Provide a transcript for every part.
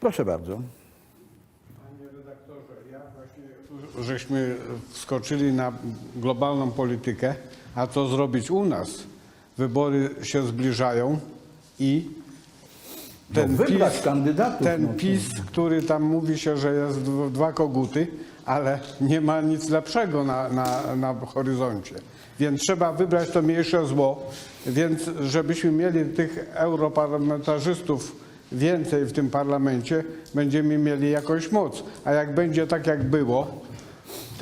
Proszę bardzo. Panie redaktorze, ja właśnie, żeśmy wskoczyli na globalną politykę, a co zrobić u nas? Wybory się zbliżają i ten no, wybrać PiS, kandydatów. ten no PiS, który tam mówi się, że jest dw- dwa koguty, ale nie ma nic lepszego na, na, na horyzoncie. Więc trzeba wybrać to mniejsze zło, więc żebyśmy mieli tych europarlamentarzystów więcej w tym parlamencie, będziemy mieli jakąś moc. A jak będzie tak, jak było,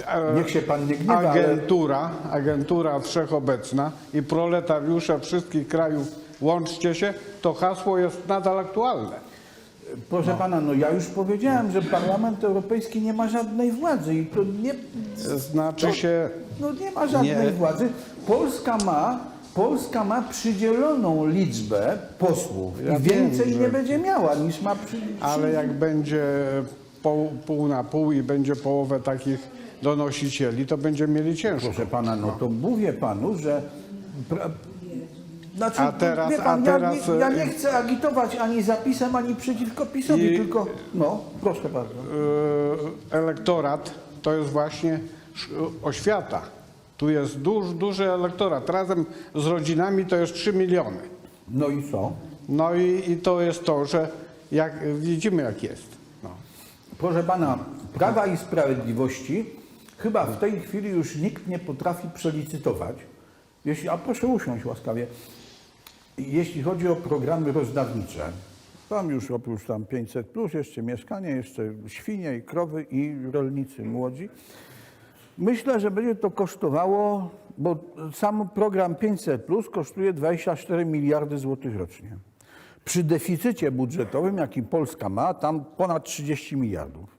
e, Niech się pan nie gniewa, ale agentura, agentura wszechobecna i proletariusze wszystkich krajów łączcie się, to hasło jest nadal aktualne. proszę pana, no ja już powiedziałem, że Parlament Europejski nie ma żadnej władzy i to nie, Znaczy się, no nie ma żadnej Nie. władzy. Polska ma, Polska ma przydzieloną liczbę posłów Ja i wiem, więcej że- nie będzie miała niż ma przy, ale jak będzie pół, pół na pół i będzie połowę takich donosicieli, to będziemy mieli ciężko. Proszę pana, no to mówię panu, że. Pra... Znaczy, A teraz- pan, a teraz, ja, nie, ja nie chcę agitować ani zapisem, ani przeciwko PiSowi, I- tylko. No, proszę bardzo. Yy, elektorat to jest właśnie oświata. Tu jest duży, duży elektorat. Razem z rodzinami to jest 3 miliony. No i co? No i, i to jest to, że jak widzimy jak jest. No. Proszę pana, Prawa i Sprawiedliwości chyba w tej chwili już nikt nie potrafi przelicytować. Jeśli, a proszę usiąść łaskawie. Jeśli chodzi o programy rozdawnicze, tam już oprócz tam 500 plus jeszcze mieszkanie, jeszcze świnie i krowy i rolnicy młodzi. Myślę, że będzie to kosztowało, bo sam program 500 plus kosztuje 24 miliardy złotych rocznie. Przy deficycie budżetowym, jaki Polska ma, tam ponad 30 miliardów.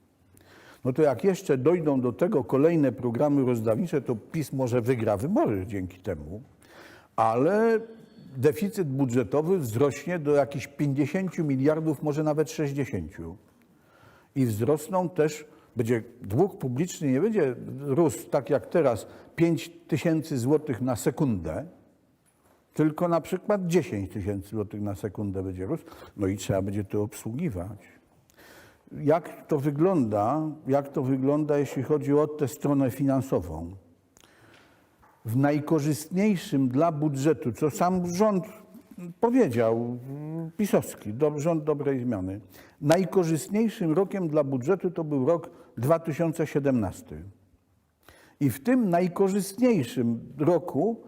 No to jak jeszcze dojdą do tego kolejne programy rozdawnicze, to PiS może wygra wybory dzięki temu, ale deficyt budżetowy wzrośnie do jakichś 50 miliardów, może nawet 60 i wzrosną też, będzie dług publiczny nie będzie rósł tak jak teraz 5 tysięcy złotych na sekundę, tylko na przykład 10 tysięcy złotych na sekundę będzie rósł, no i trzeba będzie to obsługiwać. Jak to wygląda, jak to wygląda, jeśli chodzi o tę stronę finansową? W najkorzystniejszym dla budżetu, co sam rząd powiedział, mm, pisowski, do, rząd dobrej zmiany, najkorzystniejszym rokiem dla budżetu to był rok 2017. I w tym najkorzystniejszym roku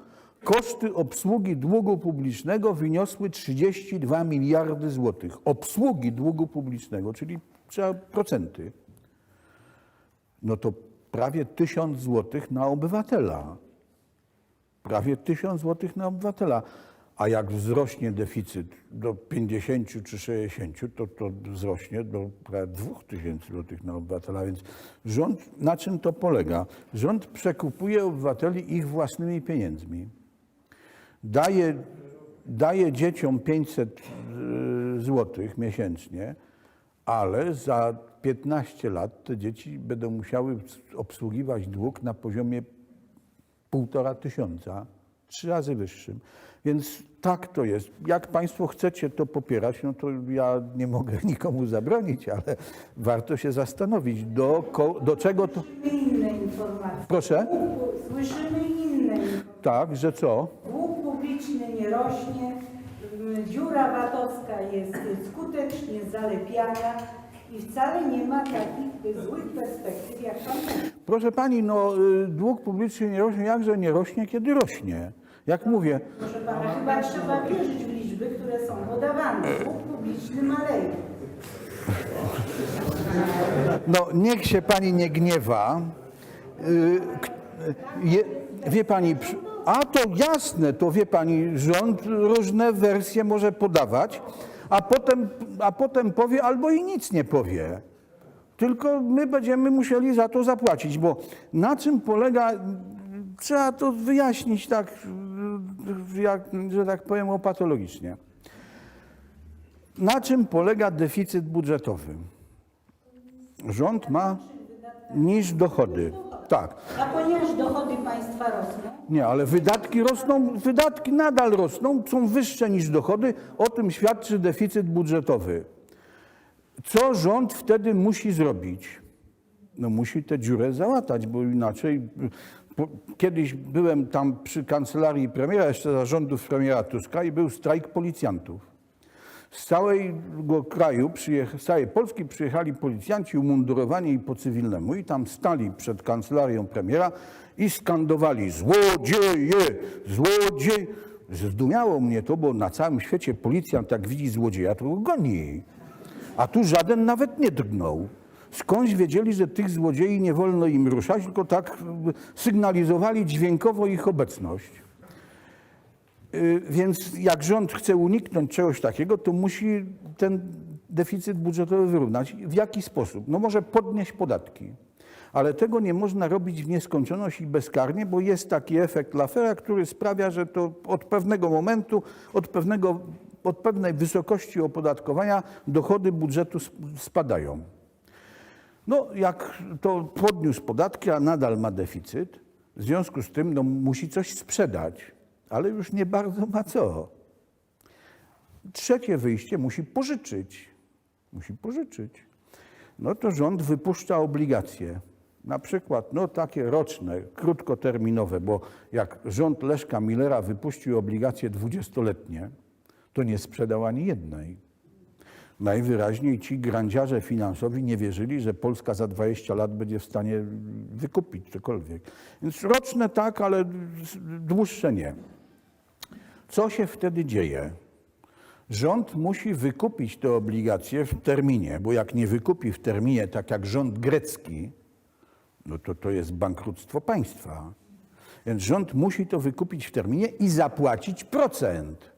koszty obsługi długu publicznego wyniosły 32 miliardy złotych. Obsługi długu publicznego, czyli trzeba procenty. No to prawie 1000 złotych na obywatela. Prawie 1000 złotych na obywatela. A jak wzrośnie deficyt do 50 czy 60, to to wzrośnie do prawie 2000 złotych na obywatela. Więc rząd, na czym to polega? Rząd przekupuje obywateli ich własnymi pieniędzmi. Daje, daje dzieciom 500 złotych miesięcznie, ale za 15 lat te dzieci będą musiały obsługiwać dług na poziomie półtora tysiąca, trzy razy wyższym. Więc tak to jest. Jak Państwo chcecie to popierać, no to ja nie mogę nikomu zabronić, ale warto się zastanowić, do, ko- do czego to. Słyszymy inne informacje. Proszę? Słyszymy inne informacje. Tak, że co? Dług publiczny nie rośnie, y, dziura VAT-owska jest skutecznie zalepiana i wcale nie ma takich złych perspektyw, jak pan. Proszę Pani, no y, dług publiczny nie rośnie, jakże nie rośnie, kiedy rośnie. Jak mówię, Proszę pana, chyba trzeba wierzyć w liczby, które są podawane. Dług publiczny maleje. No, niech się pani nie gniewa. Y, Je, wie pani, a to jasne, to wie pani, rząd różne wersje może podawać, a potem, a potem powie albo i nic nie powie. Tylko my będziemy musieli za to zapłacić, bo na czym polega, trzeba to wyjaśnić tak, jak, że tak powiem, opatologicznie. Na czym polega deficyt budżetowy? Rząd ma niż dochody. Tak. A ponieważ dochody państwa rosną, Nie, ale wydatki rosną, wydatki nadal rosną, są wyższe niż dochody. O tym świadczy deficyt budżetowy. Co rząd wtedy musi zrobić? No musi tę dziurę załatać, bo inaczej... Kiedyś byłem tam przy kancelarii premiera, jeszcze za rządów premiera Tuska i był strajk policjantów. Z całego kraju, z całej Polski przyjechali policjanci umundurowani i po cywilnemu i tam stali przed kancelarią premiera i skandowali złodzieje, złodziej. Zdumiało mnie to, bo na całym świecie policjant jak widzi złodzieja, to go goni. A tu żaden nawet nie drgnął. Skądś wiedzieli, że tych złodziei nie wolno im ruszać, tylko tak y, sygnalizowali dźwiękowo ich obecność. Y, Więc jak rząd chce uniknąć czegoś takiego, to musi ten deficyt budżetowy wyrównać. W jaki sposób? No może podnieść podatki. Ale tego nie można robić w nieskończoność i bezkarnie, bo jest taki efekt Lafera, który sprawia, że to od pewnego momentu, od, pewnego, od pewnej wysokości opodatkowania dochody budżetu sp- spadają. No, jak to podniósł podatki, a nadal ma deficyt, w związku z tym no, musi coś sprzedać, ale już nie bardzo ma co. Trzecie wyjście musi pożyczyć. Musi pożyczyć. No to rząd wypuszcza obligacje. Na przykład no, takie roczne, krótkoterminowe, bo jak rząd Leszka Millera wypuścił obligacje dwudziestoletnie, to nie sprzedał ani jednej. Najwyraźniej ci grandziarze finansowi nie wierzyli, że Polska za 20 lat będzie w stanie wykupić cokolwiek. Więc roczne tak, ale dłuższe nie. Co się wtedy dzieje? Rząd musi wykupić te obligacje w terminie, bo jak nie wykupi w terminie, tak jak rząd grecki, no to to jest bankructwo państwa. Więc rząd musi to wykupić w terminie i zapłacić procent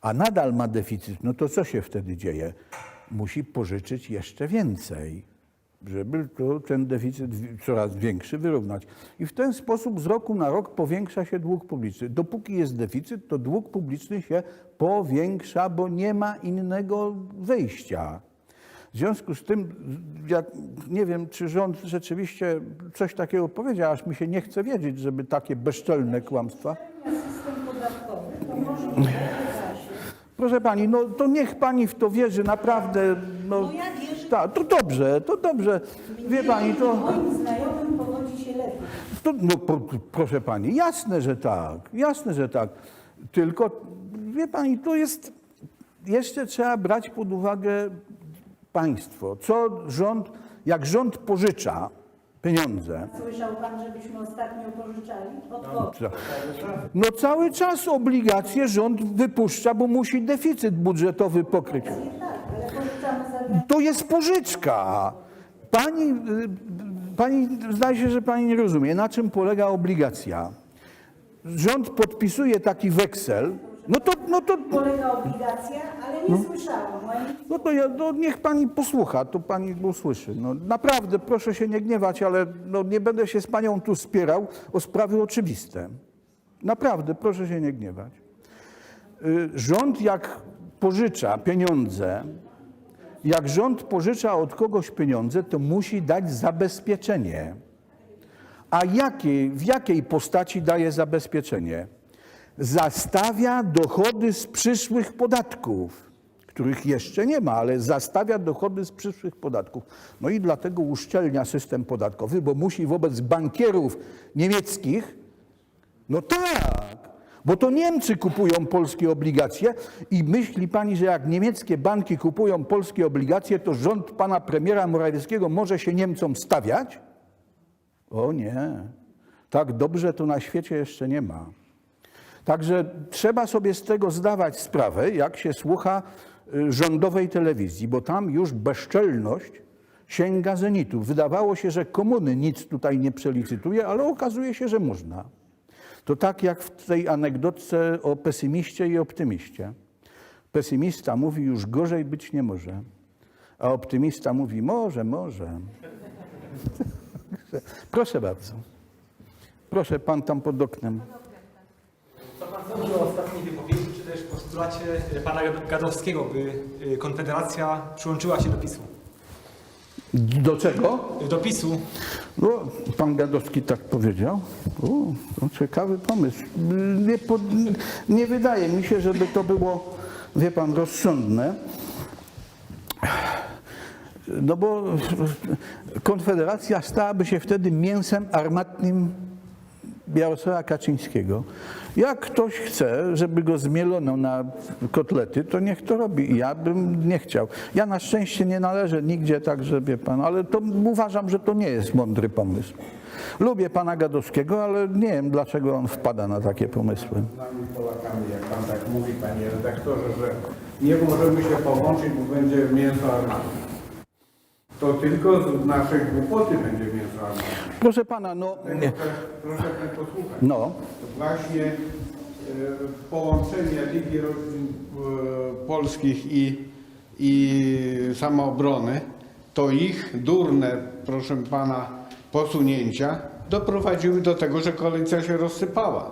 a nadal ma deficyt, no to co się wtedy dzieje? Musi pożyczyć jeszcze więcej, żeby to, ten deficyt coraz większy wyrównać. I w ten sposób z roku na rok powiększa się dług publiczny. Dopóki jest deficyt, to dług publiczny się powiększa, bo nie ma innego wyjścia. W związku z tym, jak, nie wiem, czy rząd rzeczywiście coś takiego powiedział, aż mi się nie chce wiedzieć, żeby takie bezczelne kłamstwa. System podatkowy to się. Proszę pani, no to niech pani w to wierzy, naprawdę. No, No ja wierzę. Tak, to dobrze, to dobrze. Wie pani, to, Moim znajomym powodzi się lepiej. to no, po, proszę pani, jasne, że tak, jasne, że tak. Tylko, wie pani, to jest, jeszcze trzeba brać pod uwagę państwo. Co rząd, jak rząd pożycza pieniądze, Słyszał pan, żebyśmy ostatnio pożyczali? Od kogo? no cały czas obligacje rząd wypuszcza, bo musi deficyt budżetowy pokryć. Tak, ale pożyczamy za granicę. To jest pożyczka. Pani, pani, zdaje się, że pani nie rozumie, na czym polega obligacja. Rząd podpisuje taki weksel, no to, no to, Polega obligacja, ale nie słyszałam. Moim no to ja, no niech pani posłucha, to pani usłyszy. No, naprawdę, proszę się nie gniewać, ale no, nie będę się z panią tu spierał o sprawy oczywiste. Naprawdę, proszę się nie gniewać. Y, Rząd jak pożycza pieniądze, jak rząd pożycza od kogoś pieniądze, to musi dać zabezpieczenie. A jakiej, w jakiej postaci daje zabezpieczenie? Zastawia dochody z przyszłych podatków, których jeszcze nie ma, ale zastawia dochody z przyszłych podatków. No i dlatego uszczelnia system podatkowy, bo musi wobec bankierów niemieckich no tak, bo to Niemcy kupują polskie obligacje i myśli pani, że jak niemieckie banki kupują polskie obligacje, to rząd pana premiera Morawieckiego może się Niemcom stawiać? O nie, tak dobrze to na świecie jeszcze nie ma. Także trzeba sobie z tego zdawać sprawę, jak się słucha y, rządowej telewizji, bo tam już bezczelność sięga zenitu. Wydawało się, że komuny nic tutaj nie przelicytuje, ale okazuje się, że można. To tak jak w tej anegdotce o pesymiście i optymiście. Pesymista mówi, już gorzej być nie może, a optymista mówi, może, może. Proszę bardzo. Proszę, pan tam pod oknem. Sądzi o ostatniej wypowiedzi, czy też postulacie e, pana Gadowskiego, by e, Konfederacja przyłączyła się do PiSu? Do czego? Do PiSu No, pan Gadowski tak powiedział. To ciekawy pomysł. Nie, pod, nie wydaje mi się, żeby to było, wie pan, rozsądne. No bo Konfederacja stałaby się wtedy mięsem armatnim Jarosława Kaczyńskiego. Jak ktoś chce, żeby go zmielono na kotlety, to niech to robi. Ja bym nie chciał. Ja na szczęście nie należę nigdzie tak, że wie pan, ale to uważam, że to nie jest mądry pomysł. Lubię pana Gadowskiego, ale nie wiem, dlaczego on wpada na takie pomysły. Nami Polakami, jak pan tak mówi, panie redaktorze, że nie możemy się połączyć, bo będzie mięso armatne. To tylko z naszej głupoty będzie mięso armatne. Proszę pana, no, Proszę mnie posłuchać. no, To właśnie e, połączenie Ligi Rodzin e, Polskich i, i Samoobrony, to ich durne, proszę pana, posunięcia doprowadziły do tego, że koalicja się rozsypała.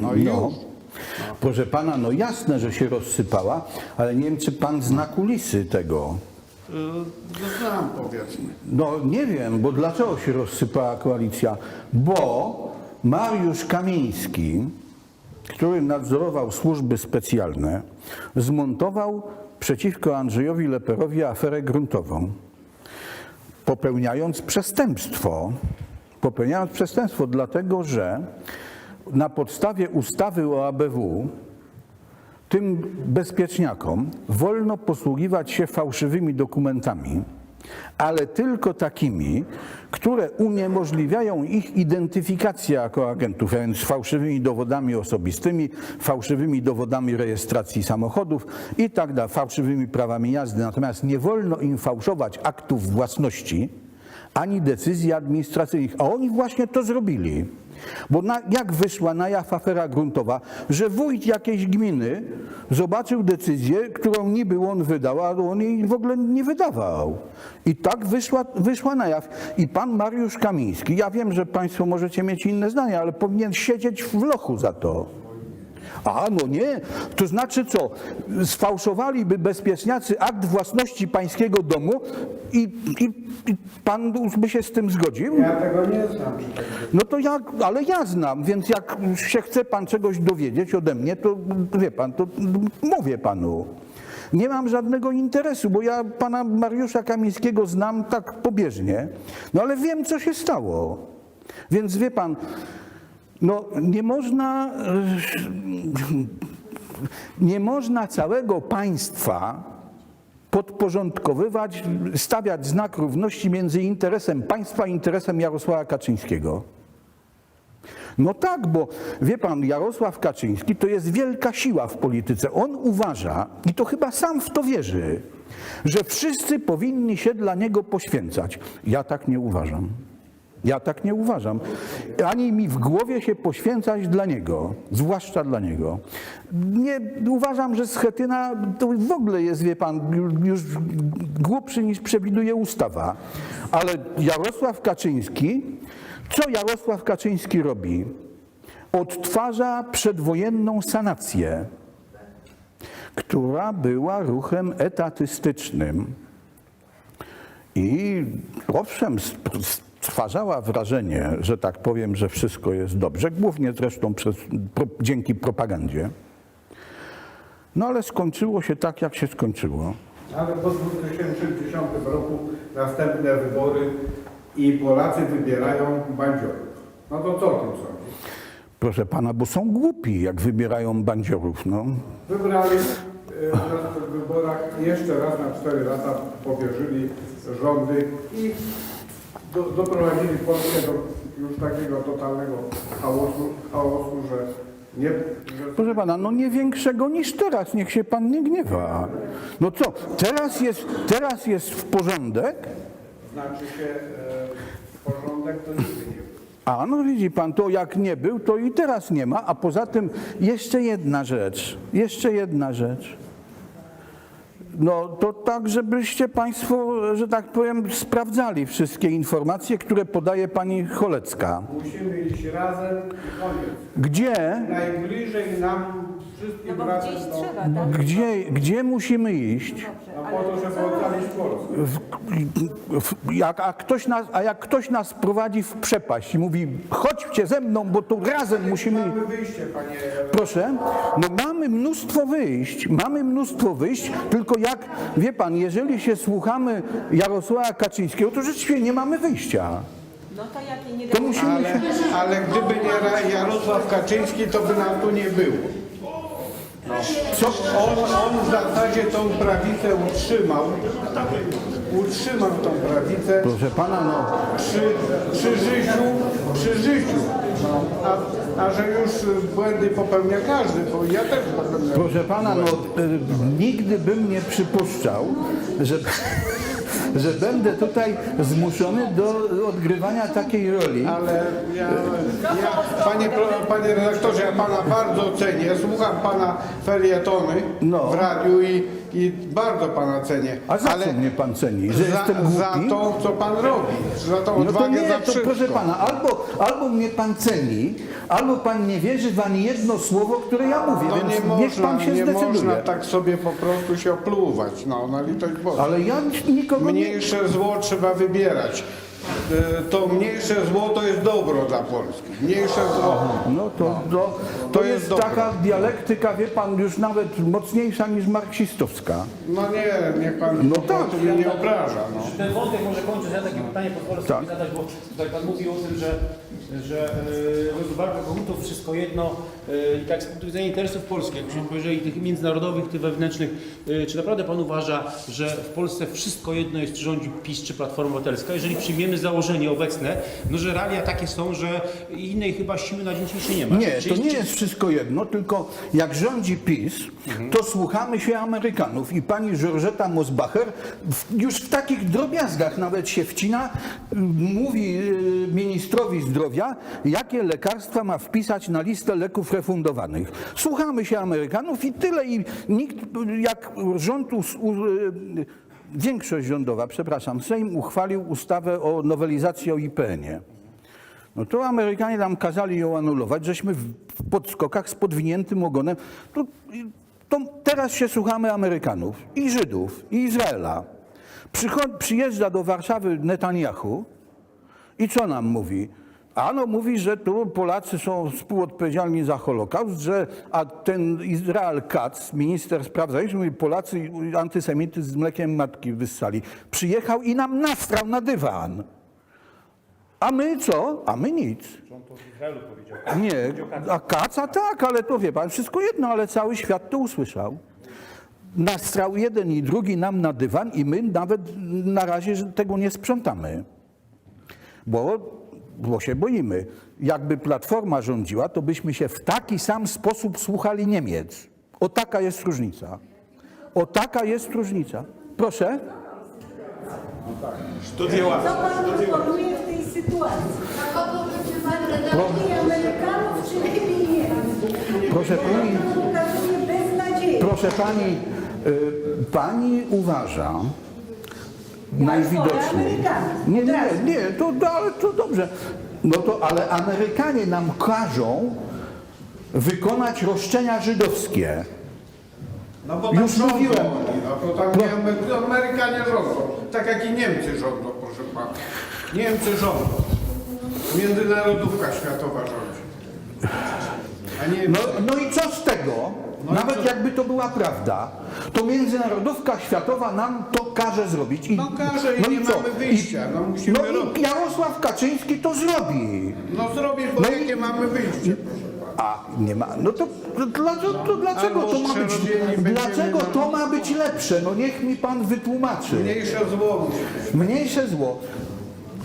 No i No. już. Proszę pana, no jasne, że się rozsypała, ale nie wiem, czy pan zna kulisy tego. E, no Znam powiedzmy. No nie wiem, bo dlaczego się rozsypała koalicja? Bo Mariusz Kamiński, który nadzorował służby specjalne, zmontował przeciwko Andrzejowi Leperowi aferę gruntową, popełniając przestępstwo. Popełniając przestępstwo, dlatego że na podstawie ustawy o ABW tym bezpieczniakom wolno posługiwać się fałszywymi dokumentami, ale tylko takimi, które uniemożliwiają ich identyfikację jako agentów, a więc fałszywymi dowodami osobistymi, fałszywymi dowodami rejestracji samochodów i tak dalej, fałszywymi prawami jazdy. Natomiast nie wolno im fałszować aktów własności ani decyzji administracyjnych, a oni właśnie to zrobili. Bo na, jak wyszła na jaw afera gruntowa, że wójt jakiejś gminy zobaczył decyzję, którą niby on wydał, a on jej w ogóle nie wydawał. I tak wyszła, wyszła na jaw. I pan Mariusz Kamiński, ja wiem, że państwo możecie mieć inne zdanie, ale powinien siedzieć w lochu za to. A, no nie. To znaczy co? Sfałszowaliby bezpieczniacy akt własności pańskiego domu i, i, i pan by się z tym zgodził? Ja tego nie znam. No to ja, ale ja znam, więc jak się chce pan czegoś dowiedzieć ode mnie, to wie pan, to mówię panu. Nie mam żadnego interesu, bo ja pana Mariusza Kamińskiego znam tak pobieżnie, no ale wiem, co się stało. Więc wie pan, no nie można, e, nie można całego państwa podporządkowywać, stawiać znak równości między interesem państwa i interesem Jarosława Kaczyńskiego. No tak, bo wie pan, Jarosław Kaczyński to jest wielka siła w polityce. On uważa, i to chyba sam w to wierzy, że wszyscy powinni się dla niego poświęcać. Ja tak nie uważam. Ja tak nie uważam. Ani mi w głowie się poświęcać dla niego, zwłaszcza dla niego. Nie uważam, że Schetyna to w ogóle jest, wie pan, już, głupszy niż przewiduje ustawa. Ale Jarosław Kaczyński, co Jarosław Kaczyński robi? Odtwarza przedwojenną sanację, która była ruchem etatystycznym. I owszem, stwarzała wrażenie, że tak powiem, że wszystko jest dobrze, głównie zresztą przez, pro, dzięki propagandzie. No ale skończyło się tak, jak się skończyło. Ale po 2010 roku następne wybory i Polacy wybierają bandziorów. No to co o tym sądzisz? Proszę pana, bo są głupi, jak wybierają bandziorów. No. Wybrali e, na tych wyborach jeszcze raz na 4 lata powierzyli rządy i do, doprowadzili Polskę do już takiego totalnego chaosu, chaosu że nie... Że Proszę pana, no nie większego niż teraz, niech się pan nie gniewa. No co, teraz jest, teraz jest w porządek, znaczy się e, porządek to nigdy nie był. A no widzi pan, to jak nie był, to i teraz nie ma. A poza tym jeszcze jedna rzecz, jeszcze jedna rzecz. No to tak, żebyście państwo, że tak powiem, sprawdzali wszystkie informacje, które podaje pani Cholecka. Musimy iść razem i koniec. Gdzie, Najbliżej nam Wszystkim No bo razem gdzieś to- trzeba, tak? Gdzie, gdzie musimy iść? A po to, żeby ocalić Polskę. W, w, jak, a, ktoś nas, a jak ktoś nas prowadzi w przepaść i mówi, chodźcie ze mną, bo tu razem musimy... Mamy wyjście, panie. Proszę, no mamy mnóstwo wyjść, mamy mnóstwo wyjść, tylko jak, wie pan, jeżeli się słuchamy Jarosława Kaczyńskiego, to rzeczywiście nie mamy wyjścia. No to jakie nie To musimy Ale, się... ale gdyby nie Ra- Jarosław Kaczyński, to by nas tu nie było. Co? On, on w zasadzie tą prawicę utrzymał. Utrzymał tą prawicę Proszę pana, no, przy, przy życiu, przy życiu. A, a że już y, błędy popełnia każdy, bo ja też popełniam. proszę pana, no, e, nigdy bym nie przypuszczał, że, że będę tutaj zmuszony do odgrywania takiej roli. Ale ja, ja panie, panie redaktorze, ja pana bardzo cenię. Słucham pana felietony No. w radiu i, i bardzo pana cenię. A za ale co mnie pan ceni? Że za, jestem za głupi? to, co pan robi. Za tą No to odwagę, nie, za to wszystko. proszę pana, albo, albo mnie pan ceni, albo pan nie wierzy w ani jedno słowo, które ja mówię, No więc nie niech można, pan się nie zdecyduje. można tak sobie po prostu się opluwać. No, na litość Bożą. Ale ja nikogo nie... Mniejsze zło trzeba wybierać. E, To mniejsze zło to jest dobro dla Polski. Mniejsze zło. No to, to, to, To jest, jest taka dialektyka, wie pan, już nawet mocniejsza niż marksistowska. No nie, niech pan No po tak. mnie nie obraża. No. Ten wątek może kończyć, ja takie pytanie pozwolę Tak. sobie zadać, bo tutaj Pan mówił o tym, że, że e, walka komitów wszystko jedno e, i tak z punktu widzenia interesów Polski, jakbyśmy powiedzieli tych międzynarodowych, tych wewnętrznych, e, czy naprawdę Pan uważa, że w Polsce wszystko jedno jest, czy rządzi PiS, czy Platforma Obywatelska, jeżeli przyjmiemy założenie obecne, no że realia takie są, że innej chyba siły na dzień dzisiejszy nie ma. Nie, Czy- to nie czy- jest wszystko jedno, tylko jak rządzi PiS, to słuchamy się Amerykanów i pani Georgetta Mosbacher już w takich drobiazgach nawet się wcina, mówi ministrowi zdrowia, jakie lekarstwa ma wpisać na listę leków refundowanych. Słuchamy się Amerykanów i tyle i nikt, jak rząd us, u, y, większość rządowa, przepraszam, Sejm uchwalił ustawę o nowelizacji o IPN-ie. No to Amerykanie nam kazali ją anulować, żeśmy w podskokach z podwiniętym ogonem. To, to teraz się słuchamy Amerykanów i Żydów i Izraela. Przychod, przyjeżdża do Warszawy Netanyahu i co nam mówi? Ano mówi, że tu Polacy są współodpowiedzialni za Holokaust, że a ten Izrael Katz, minister spraw zagranicznych, mówi, Polacy antysemityzm z mlekiem matki wyssali. Przyjechał i nam nastrał na dywan. A my co? A my nic. Nie, a kaca tak, ale to wie pan, wszystko jedno, ale cały świat to usłyszał. Nastrał jeden i drugi nam na dywan i my nawet na razie tego nie sprzątamy. Bo, bo się boimy. Jakby Platforma rządziła, to byśmy się w taki sam sposób słuchali Niemiec. O taka jest różnica. O taka jest różnica. Proszę? Co pan proponuje w tej sytuacji? Amerykanów czy lepiej Niemców? Proszę pani. Pan ukazuje beznadzieję. Proszę pani, y, pani uważa najwidoczniej. Nie, nie, nie, to, to, ale to dobrze. No to, ale Amerykanie nam każą wykonać roszczenia żydowskie. No bo tam Już rządzą mówiłem. oni, no to tam nie Amery- Amerykanie rządzą. Tak jak i Niemcy rządzą, proszę pana. Niemcy rządzą. Międzynarodówka światowa rządzi. A nie No, no i co z tego? Nawet jakby to była prawda, to międzynarodówka światowa nam to każe zrobić. I, No każe i nie co? mamy wyjścia, no musimy no i robić. Jarosław Kaczyński to zrobi. No zrobię, bo No i- jakie mamy wyjście. A nie ma. No to, to, dlaczego, to dlaczego to ma być? Dlaczego to ma być lepsze? No niech mi pan wytłumaczy. Mniejsze zło. Mniejsze zło.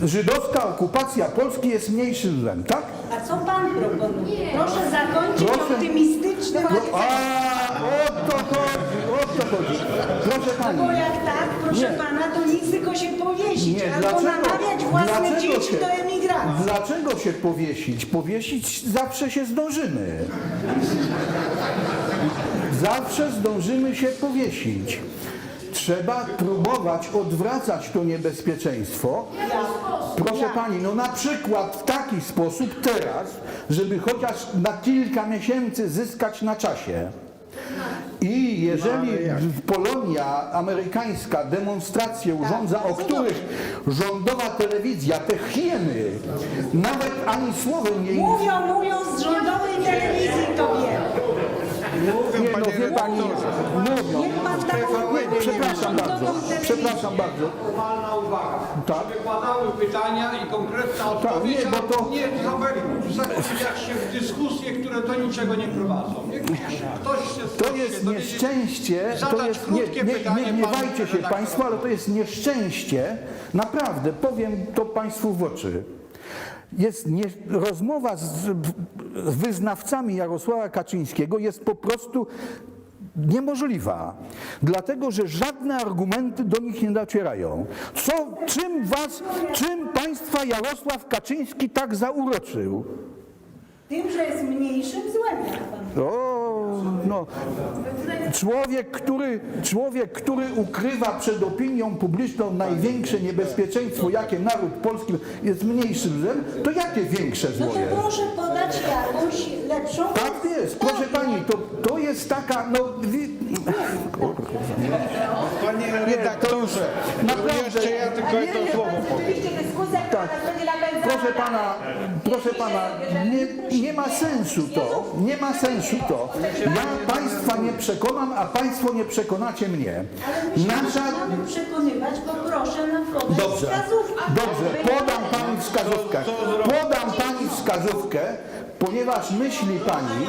Żydowska okupacja Polski jest mniejszym złem, tak? A co pan proponuje? Proszę zakończyć Proszę. optymistycznym No, a, o to chodzi, o to chodzi. Proszę pani. Bo jak tak, proszę Nie. pana, to nic tylko się powiesić Nie, albo dlaczego? namawiać własne Dlaczego dzieci się- do emigracji. Dlaczego się powiesić? Powiesić zawsze się zdążymy. Zawsze zdążymy się powiesić. Trzeba próbować odwracać to niebezpieczeństwo. Proszę pani, no na przykład w taki sposób teraz, żeby chociaż na kilka miesięcy zyskać na czasie. I jeżeli Polonia amerykańska demonstracje urządza, o których rządowa telewizja, te hieny, nawet ani słowem nie Mówią, mówią z rządowej telewizji to wie. Nie, no wie pani, mówią. Niech pan taką Nie, przepraszam bardzo, przepraszam bardzo. Formalna uwaga. Tak. Żeby padały pytania i konkretna odpowiedź, nie, bo to- nie zagłębiać się w dyskusje, które do niczego nie prowadzą. Niech ktoś się To jest dowiedzieć- nieszczęście, to jest, nie, krótkie nie, pytanie nie gniewajcie panu się redaktorowi. Państwo, ale to jest nieszczęście, naprawdę, powiem to Państwu w oczy. Jest nie, rozmowa z, z wyznawcami Jarosława Kaczyńskiego jest po prostu niemożliwa, dlatego że żadne argumenty do nich nie docierają. Co, czym was, czym Państwa Jarosław Kaczyński tak zauroczył? Tym, że jest mniejszym złem, O, no. Człowiek który, człowiek, który ukrywa przed opinią publiczną największe niebezpieczeństwo, jakie naród polski jest mniejszym złem, to jakie większe No zło to jest? proszę podać jakąś lepszą Tak jest, proszę pani, to, to jest taka, no... Wi... Panie redaktorze, Naprawdę. jeszcze ja tylko jedno słowo powiem. Tak. Proszę pana, proszę pana, nie, nie ma sensu to, nie ma sensu to. Ja państwa nie przekonam, a państwo nie przekonacie mnie. Nasza przekonywać, bo proszę nam podać Dobrze, dobrze, podam pani wskazówkę. Podam pani wskazówkę, ponieważ myśli pani,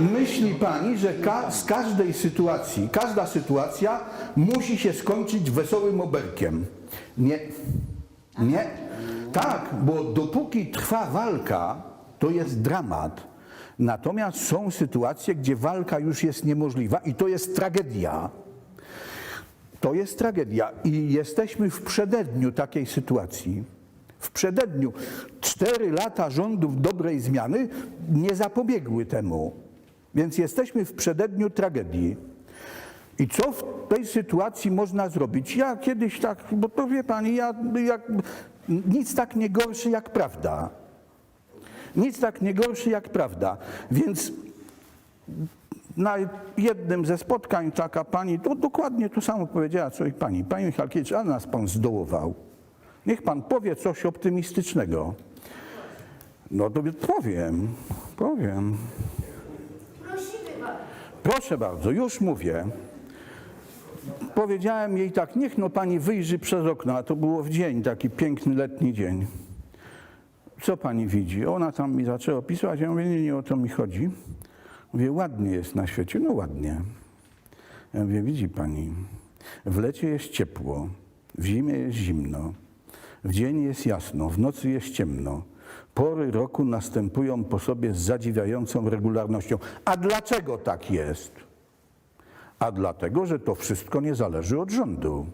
myśli pani, że ka z każdej sytuacji, każda sytuacja musi się skończyć wesołym oberkiem. Nie, nie. Tak, bo dopóki trwa walka, to jest dramat. Natomiast są sytuacje, gdzie walka już jest niemożliwa i to jest tragedia. To jest tragedia i jesteśmy w przededniu takiej sytuacji. W przededniu. Cztery lata rządów dobrej zmiany nie zapobiegły temu. Więc jesteśmy w przededniu tragedii. I co w tej sytuacji można zrobić? Ja kiedyś tak, bo to wie pani, ja jak, nic tak nie gorszy jak prawda. Nic tak nie gorszy jak prawda. Więc na jednym ze spotkań taka pani, to dokładnie to samo powiedziała, co i pani. Pani Michalkiewicz, a nas pan zdołował. Niech pan powie coś optymistycznego. No to powiem, powiem. Proszę bardzo, już mówię. Powiedziałem jej tak, niech no pani wyjrzy przez okno, a to było w dzień, taki piękny letni dzień. Co pani widzi? Ona tam mi zaczęła opisywać, ja mówię, nie, nie o to mi chodzi. Mówię, ładnie jest na świecie. No ładnie. Ja mówię, widzi pani, w lecie jest ciepło, w zimie jest zimno, w dzień jest jasno, w nocy jest ciemno. Pory roku następują po sobie z zadziwiającą regularnością. A dlaczego tak jest? A dlatego, że to wszystko nie zależy od rządu.